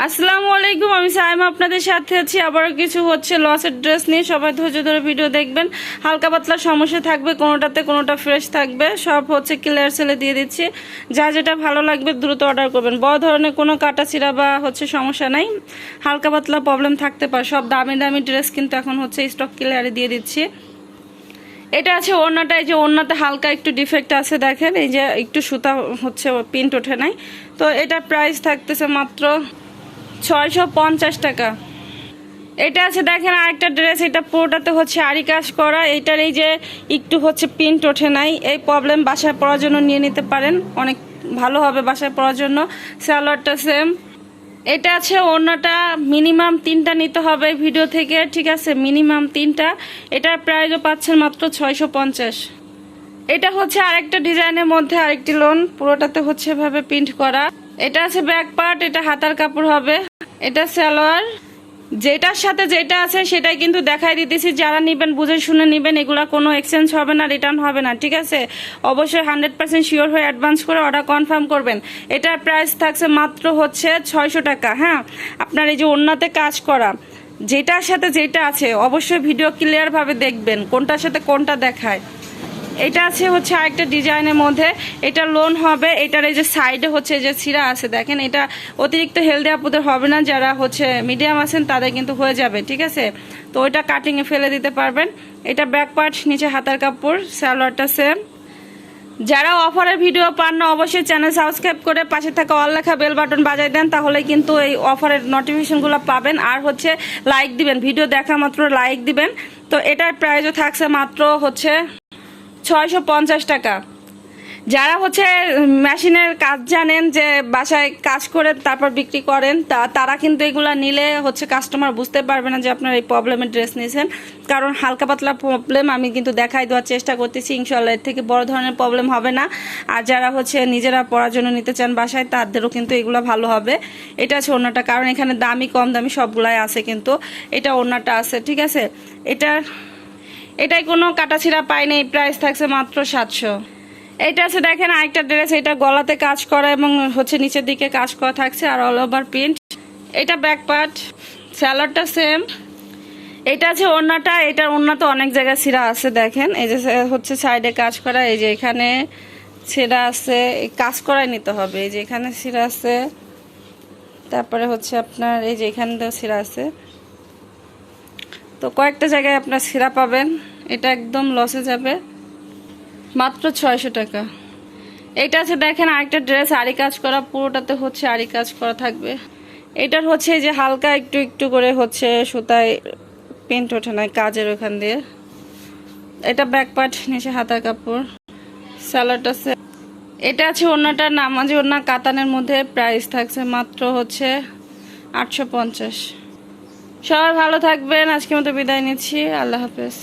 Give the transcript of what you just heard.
আসসালামু আলাইকুম, আমি সাইমা আপনাদের সাথে আছি। আবারও কিছু হচ্ছে লসের ড্রেস নিয়ে। সবাই ধৈর্য ধরে ভিডিও দেখবেন। হালকা পাতলা সমস্যা থাকবে, কোনোটাতে কোনোটা ফ্রেশ থাকবে। সব হচ্ছে ক্লিয়ার সেলে দিয়ে দিচ্ছি। যা যেটা ভালো লাগবে দ্রুত অর্ডার করবেন। বড় ধরনের কোনো কাটা ছিঁড়া বা হচ্ছে সমস্যা নাই। হালকা পাতলা প্রবলেম থাকতে পারে। সব দামি দামি ড্রেস কিন্তু এখন হচ্ছে স্টক ক্লিয়ারে দিয়ে দিচ্ছি। এটা আছে ওড়নাটা, এই যে ওড়নাতে হালকা একটু ডিফেক্ট আছে দেখেন। এই যে একটু সুতা হচ্ছে, প্রিন্ট ওঠে নাই। তো এটা প্রাইস থাকতেছে মাত্র ছয়শো পঞ্চাশ টাকা। এটা আছে দেখেন আরেকটা ড্রেস এটা পুরোটাতে হচ্ছে আরি কাজ করা। এটার এই যে একটু হচ্ছে প্রিন্ট ওঠে নাই, এই প্রবলেম বাসায় পড়ার জন্য নিয়ে নিতে পারেন। অনেক ভালো হবে বাসায় পড়ার জন্য। স্যালোয়ারটা সেম এটা আছে অন্যটা মিনিমাম তিনটা নিতে হবে ভিডিও থেকে, ঠিক আছে? মিনিমাম তিনটা। এটার প্রাইসও পাচ্ছেন মাত্র ছয়শো পঞ্চাশ। এটা হচ্ছে আরেকটা ডিজাইনের মধ্যে আরেকটি লোন পুরোটাতে হচ্ছে এভাবে প্রিন্ট করা। এটা আছে ব্যাক পার্ট এটা হাতার কাপড় হবে। এটা সালোয়ার। যেটার সাথে যেটা আছে সেটাই কিন্তু দেখাই দিতেছি। যারা নিবেন, বুঝে শুনে নিবেন, এগুলা কোনো এক্সচেঞ্জ হবে না রিটার্ন হবে না, ঠিক আছে? অবশ্যই হান্ড্রেড পার্সেন্ট শিওর হয়ে অ্যাডভান্স করে অর্ডার কনফার্ম করবেন। এটার প্রাইস থাকছে মাত্র হচ্ছে ছয়শো টাকা হ্যাঁ? আপনার এই যে অন্যতে কাজ করা, যেটার সাথে যেটা আছে, অবশ্যই ভিডিও ক্লিয়ারভাবে দেখবেন, কোনটার সাথে কোনটা দেখায়। এটা আছে হচ্ছে আরেকটা ডিজাইনের মধ্যে। এটা লোন হবে, এটার এই যে সাইডে হচ্ছে যে ছিঁড়া আছে, দেখেন, এটা অতিরিক্ত হেলদি আপুদের হবে না, যারা হচ্ছে মিডিয়াম আছেন, তাদের কিন্তু হয়ে যাবে, ঠিক আছে? তো ওইটা কাটিংয়ে ফেলে দিতে পারবেন। এটা ব্যাক পার্ট নিচে হাতার কাপড়, সালোয়ারটা সেম যারা অফারের ভিডিও পান না, অবশ্যই চ্যানেল সাবস্ক্রাইব করে পাশে থাকা অল লেখা বেল বাটন বাজাই দেন, তাহলে কিন্তু এই অফারের নোটিফিকেশনগুলো পাবেন। আর হচ্ছে লাইক দিবেন, ভিডিও দেখা মাত্র লাইক দিবেন। তো এটার প্রাইজও থাকছে মাত্র হচ্ছে ছয়শো পঞ্চাশ টাকা। যারা হচ্ছে মেশিনের কাজ জানেন যে বাসায় কাজ করে তারপর বিক্রি করেন, তা তারা কিন্তু এগুলা নিলে হচ্ছে কাস্টমার বুঝতে পারবে না যে আপনার এই প্রবলেমের ড্রেস নিয়েছেন। কারণ হালকা পাতলা প্রবলেম আমি কিন্তু দেখাই দেওয়ার চেষ্টা করতেছি ইনশাল্লাহ এর থেকে বড় ধরনের প্রবলেম হবে না। আর যারা হচ্ছে নিজেরা পড়ার জন্য নিতে চান বাসায়, তাদেরও কিন্তু এগুলো ভালো হবে। এটা আছে ওনাটা কারণ এখানে দামি, কম দামি সবগুলাই আছে কিন্তু। এটা ওনাটা আছে, ঠিক আছে? এটার এটাই কোনো কাটাছিড়া পাইনি প্রাইস থাকছে মাত্র সাতশো। এটা আছে দেখেন আরেকটা ড্রেস এটা গলাতে কাজ করা এবং হচ্ছে নিচের দিকে কাজ করা থাকছে আর অল ওভার প্রিন্ট এটা ব্যাক পার্ট স্যালাডটা সেম এটা আছে ওড়নাটা, এটার ওড়না তো অনেক জায়গায় ছিঁড়া আছে দেখেন। এই যে, হচ্ছে সাইডে কাজ করা, এই যে এখানে ছিঁড়া আছে কাজ করাই নিতে হবে। এই যে এখানে ছিঁড়া আছে, তারপরে হচ্ছে আপনার এই যে এখানে তো ছিঁড়া আছে। তো কয়েকটা জায়গায় আপনার ছিঁড়া পাবেন। একদম লসে যাবে। মাত্র ছয়শো টাকা। এটা আছে দেখেন আরেকটা ড্রেস আরি কাজ করা, পুরোটাতে হচ্ছে আরি কাজ করা থাকবে। এটার হচ্ছে যে হালকা একটু একটু করে হচ্ছে সুতায় পেন্ট ওঠে না, কাজের ওখান দিয়ে। এটা ব্যাক পার্ট নিচে হাতার কাপড়। স্যালাডটা আছে। এটা আছে অন্যটার নামাজি অন্য কাতানের মধ্যে প্রাইস থাকছে মাত্র হচ্ছে আটশো পঞ্চাশ। সবাই ভালো থাকবেন, আজকের মতো বিদায় নিচ্ছি, আল্লাহ হাফেজ।